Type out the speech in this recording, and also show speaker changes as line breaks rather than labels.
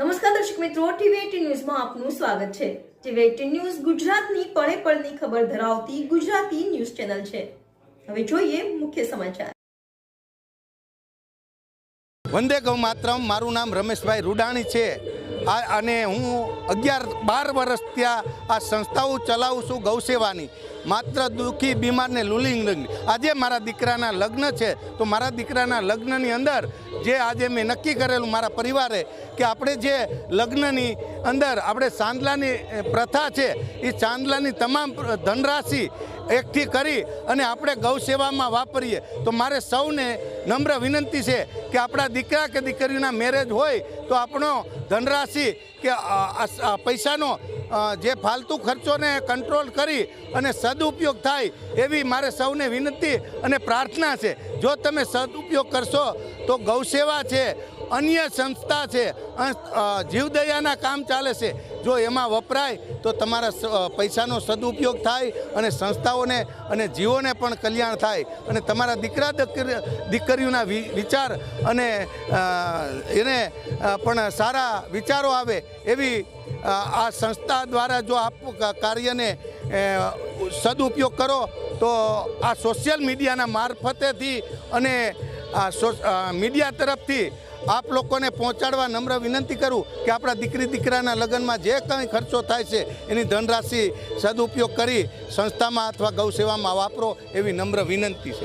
નમસ્કાર દર્શક મિત્રો, ટીવી ન્યૂઝમાં આપનું સ્વાગત છે. ટીવી ન્યૂઝ ગુજરાતની પળે પળની ખબર ધરાવતી ગુજરાતી ન્યૂઝ ચેનલ છે. હવે જોઈએ મુખ્ય સમાચાર.
વંદે ગૌ માત્રમ મારું નામ રમેશભાઈ રૂડાણી છે. અને હું અગિયાર બાર વર્ષ ત્યાં આ સંસ્થાઓ ચલાવું છું ગૌસેવાની. માત્ર દુઃખી બીમારને લુલિંગ આજે મારા દીકરાના લગ્ન છે, તો મારા દીકરાના લગ્નની અંદર જે આજે મેં નક્કી કરેલું મારા પરિવારે કે આપણે જે લગ્નની અંદર આપણે ચાંદલાની પ્રથા છે, એ ચાંદલાની તમામ ધનરાશિ એકઠી કરી અને આપણે ગૌ સેવામાં વાપરીએ, તો મારે સૌને નમ્ર વિનંતી છે કે આપણા દીકરા કે દીકરીના મેરેજ હોય, તો આપણો ધનરાશિ કે પૈસાનો જે ફાલતુ ખર્ચોને કંટ્રોલ કરી અને સદુપયોગ થાય એવી મારે સૌને વિનંતી અને પ્રાર્થના છે. જો તમે સદુપયોગ કરશો તો ગૌસેવા છે અન્ય સંસ્થા છે. જીવદયાના કામ ચાલે છે. જો એમાં વપરાય, તો તમારા પૈસાનો સદુપયોગ થાય અને સંસ્થાઓને અને જીવોને પણ કલ્યાણ થાય. અને તમારા દીકરા દીકરી- દીકરીઓના વિચાર અને એને પણ સારા વિચારો આવે એવી આ સંસ્થા દ્વારા જો આપ કાર્યને સદુપયોગ કરો, તો આ સોશિયલ મીડિયાના મારફતેથી અને આ મીડિયા તરફથી આપ લોકોને પહોંચાડવા નમ્ર વિનંતી કરું કે આપણા દીકરી દીકરાના લગ્નમાં જે કંઈ ખર્ચો થાય છે, એની ધનરાશિ સદુપયોગ કરી સંસ્થામાં અથવા ગૌસેવામાં વાપરો એવી નમ્ર વિનંતી છે.